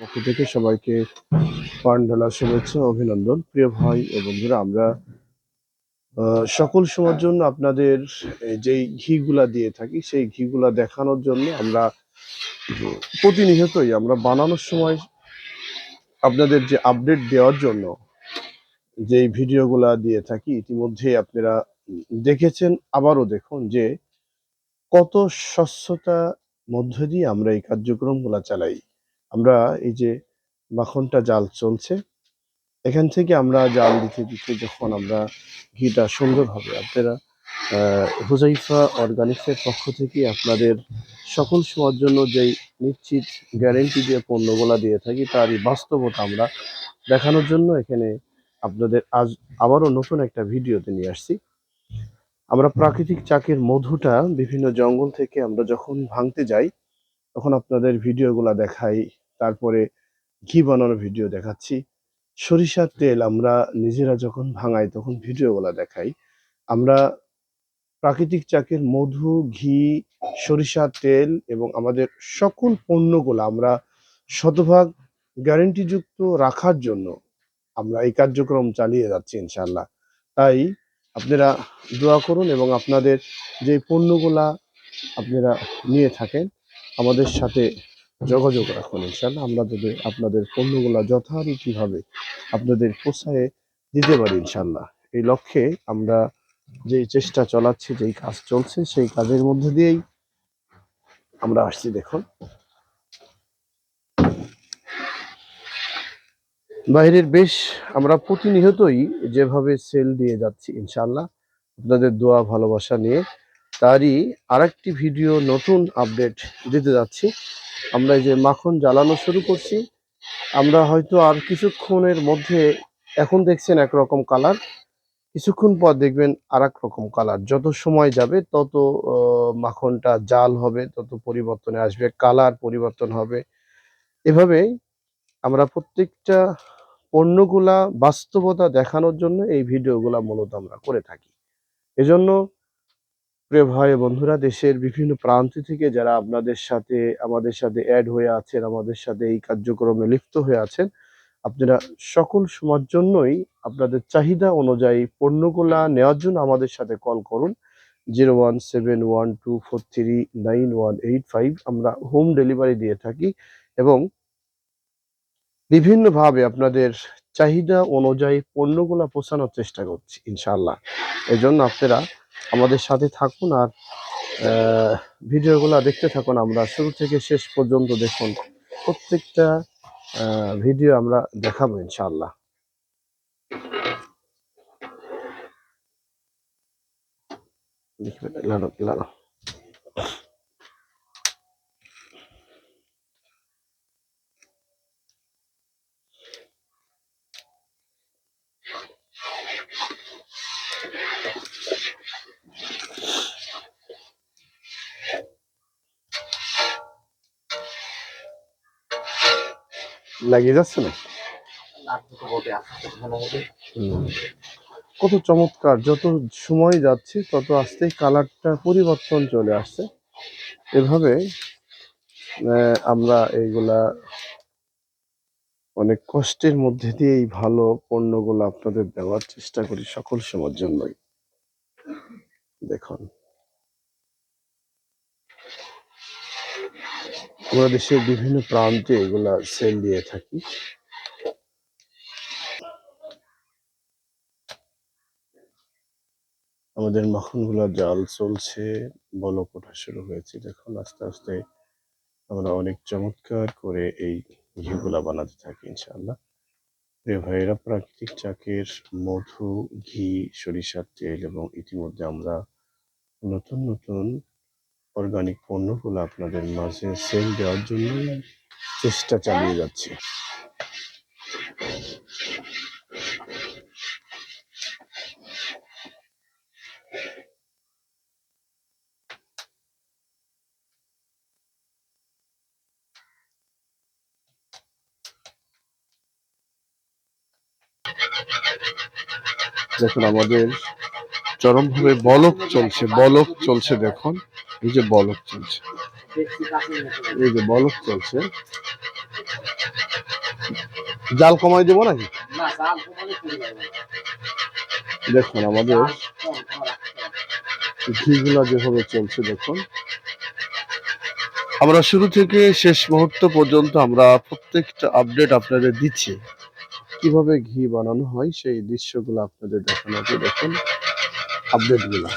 পক্ষ থেকে সবাইকে পান্ডালা শুভেচ্ছা, অভিনন্দন। প্রিয় ভাই ও বন্ধুরা, আমরা সকল সময়ের জন্য আপনাদের যেই ঘিগুলা দিয়ে থাকি, সেই ঘিগুলা দেখানোর জন্য আমরা প্রতিনিয়তই আমরা বানানোর সময় আপনাদের যে আপডেট দেওয়ার জন্য যেই ভিডিওগুলা দিয়ে থাকি ইতিমধ্যে আপনারা দেখেছেন, আবারও দেখুন যে কত স্বচ্ছতা মধ্য দিয়ে আমরা এই কার্যক্রমগুলা চালাই। আমরা এই যে মাখনটা জাল চলছে, এখান থেকে আমরা জাল দিতে দিতে যখন আমরা ঘিটা সুন্দর হবে, আপনারা হুজাইফা অর্গানিক্সের পক্ষ থেকে আপনাদের সকল সময়ের জন্য যেই নিশ্চিত গ্যারেন্টি দিয়ে পণ্যগুলা দিয়ে থাকি, তারই বাস্তবতা আমরা দেখানোর জন্য এখানে আপনাদের আজ আবারও নতুন একটা ভিডিওতে নিয়ে আসছি। আমরা প্রাকৃতিক চাকের মধুটা বিভিন্ন জঙ্গল থেকে আমরা যখন ভাঙতে যাই, তখন আপনাদের ভিডিওগুলা দেখাই তারপরে ঘি বানানোর ভিডিও দেখাচ্ছি। সরিষার তেল আমরা নিজেরা যখন ভাঙাই তখন ভিডিওগুলা দেখাই। আমরা প্রাকৃতিক চাকের মধু, ঘি, সরিষার তেল এবং আমাদের সকল পণ্যগুলো আমরা শতভাগ গ্যারেন্টিযুক্ত রাখার জন্য আমরা এই কার্যক্রম চালিয়ে যাচ্ছি ইনশাল্লাহ তাই আপনারা দোয়া করুন এবং আপনাদের যে পণ্যগুলা আপনারা নিয়ে থাকেন, আমাদের সাথে যোগাযোগ রাখুন ইনশাল্লাহ আমরা যদি আপনাদের পণ্যগুলা যথারীতিভাবে আপনাদের পোষায় দিতে পারি ইনশাল্লাহ এই লক্ষ্যে আমরা যে চেষ্টা চালাচ্ছি, যেই কাজ চলছে, সেই কাজের মধ্যে দিয়েই আমরা আসছি, দেখুন। বাইরের বেশ আমরা প্রতিনিয়তই যেভাবে সেল দিয়ে যাচ্ছি ইনশাল্লাহ আপনাদের দোয়া, ভালোবাসা নিয়ে, তারই আরেকটি ভিডিও নতুন আপডেট দিতে যাচ্ছি। আমরা এই যে মাখন জ্বালানো শুরু করছি, আমরা হয়তো আর কিছুক্ষণের মধ্যে এখন দেখছেন একরকম কালার, কিছুক্ষণ পর দেখবেন আর রকম কালার। যত সময় যাবে, তত মাখনটা জাল হবে, তত পরিবর্তনে আসবে, কালার পরিবর্তন হবে। এভাবেই আমরা প্রত্যেকটা পণ্যগুলা বাস্তবতা দেখানোর জন্য এই ভিডিওগুলা মূলত আমরা করে থাকি। এজন্য প্রিয় ভাই বন্ধুরা, দেশের বিভিন্ন প্রান্ত থেকে যারা আপনাদের সাথে, আমাদের সাথে অ্যাড হয়ে আছেন, আমাদের সাথে এই কার্যক্রমে লিপ্ত হয়ে আছেন, আপনারা সকল সময়ের জন্যই আপনাদের চাহিদা অনুযায়ী পণ্যগুলা নেওয়ার জন্য আমাদের সাথে কল করুন। Zero one seven one two four three nine one eight five আমরা হোম ডেলিভারি দিয়ে থাকি এবং বিভিন্নভাবে আপনাদের চাহিদা অনুযায়ী পণ্যগুলা পৌঁছানোর চেষ্টা করছি, ইনশাআল্লাহ। এই জন্য আপনারা আমাদের সাথে থাকুন আর ভিডিওগুলো দেখতে থাকুন আমরা। শুরু থেকে শেষ পর্যন্ত দেখুন। প্রত্যেকটা ভিডিও আমরা দেখাবো ইনশাল্লাহ লিখবেন লানো, লানো। লাগিয়ে যাচ্ছে না কত চমৎকার, যত সময় যাচ্ছে, তত আস্তে কালারটা পরিবর্তন চলে আসছে। এভাবে আমরা এইগুলা অনেক কষ্টের মধ্যে দিয়ে এই ভালো পণ্যগুলো আপনাদের দেওয়ার চেষ্টা করি সকল সময়ের জন্যই। দেখুন। আমরা দেশের বিভিন্ন প্রান্তে এগুলা সেল দিয়ে থাকি। আমাদের মাখনগুলা জাল চলছে বলক ওঠা শুরু হয়েছে। দেখুন, আস্তে আস্তে আমরা অনেক চমৎকার করে এই ঘিগুলা বানাতে থাকি, ইনশাআল্লাহ। প্রিয় ভাইয়েরা, প্রাকৃতিক চাকের মধু, ঘি, সরিষার তেল এবং ইতিমধ্যে আমরা নতুন নতুন অর্গানিক পণ্যগুলো আপনাদের মাঝে সেল দেওয়ার জন্য চেষ্টা চালিয়ে যাচ্ছি। দেখুন, আমাদের চরমভাবে বলক চলছে বলক চলছে দেখুন। এই যে বলক চলছে। এই যে বলক চলছে। জাল কমাই দেবো নাকি? দেখুন আমাদের। ঘিগুলা যেভাবে চলছে, দেখুন। আমরা শুরু থেকে শেষ মুহূর্ত পর্যন্ত আমরা প্রত্যেকটা আপডেট আপনাদের দিচ্ছি। কীভাবে ঘি বানানো হয়, সেই দৃশ্যগুলো আপনাদের দেখানো দেখুন আপডেটগুলো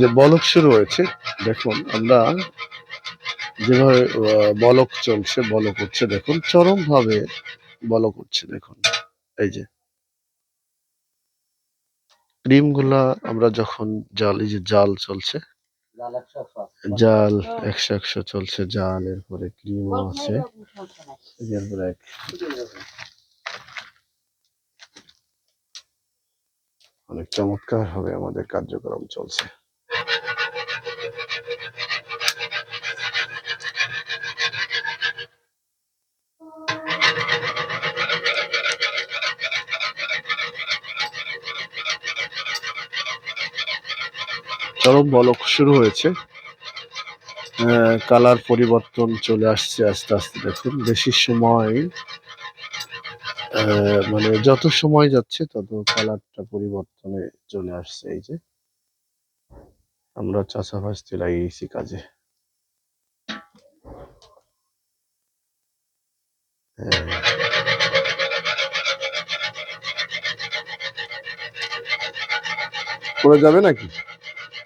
যে বলক শুরু হয়েছে দেখুন আমরা যেভাবে বলক চলছে বলক হচ্ছে দেখুন চরম ভাবে বলক হচ্ছে দেখুন এই যে। ক্রিমগুলা আমরা যখন জাল এই যে জাল চলছে জাল একশো একশো চলছে জাল এরপরে ক্রিমও আছে। এরপরে অনেক চমৎকার হবে আমাদের কার্যক্রম চলছে। চরম বলক শুরু হয়েছে। কালার পরিবর্তন চলে আসছে আস্তে আস্তে, দেখুন, বেশি সময় মানে যত সময় যাচ্ছে তত কালারটা পরিবর্তনে চলে আসছে। এই যে, আমরা চাষা ভাজতে লাগিয়েছি কাজে। হ্যাঁ। পড়ে যাবে নাকি?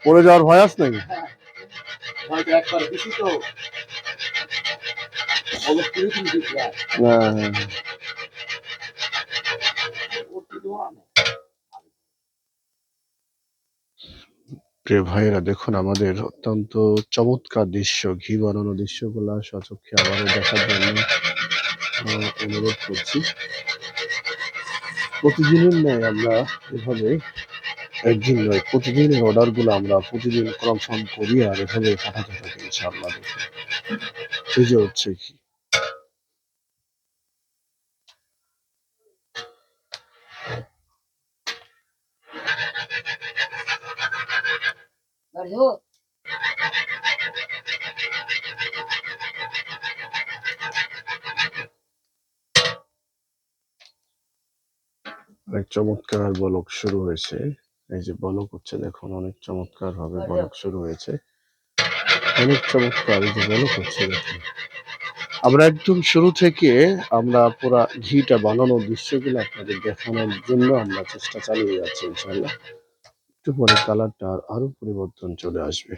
পড়ে যাওয়ার ভয় আছে নাকি। হ্যাঁ, হ্যাঁ, হ্যাঁ। ভাইয়েরা দেখুন আমাদের অত্যন্ত চমৎকার দৃশ্য ঘি বানানো দৃশ্যগুলা সচক্ষে আবারও দেখার জন্য অনুরোধ করছি প্রতিদিনের ন্যায় আমরা এভাবে একদিন নয় প্রতিদিনের অর্ডারগুলো আমরা প্রতিদিন কনফার্ম করি আর এভাবে পাঠাতে থাকি ইনশাআল্লাহ। যে হচ্ছে কি? চমৎকার বলক শুরু হয়েছে। এই যে বলক হচ্ছে দেখুন অনেক চমৎকার ভাবে বলক শুরু হয়েছে। অনেক চমৎকার এই যে বলক হচ্ছে দেখুন আমরা একদম শুরু থেকে আমরা পুরা ঘিটা বানানোর দৃশ্যগুলো আপনাদের দেখানোর জন্য আমরা চেষ্টা চালিয়ে যাচ্ছি ইনশাল্লাহ একটু পরে কালারটা আরও পরিবর্তন চলে আসবে।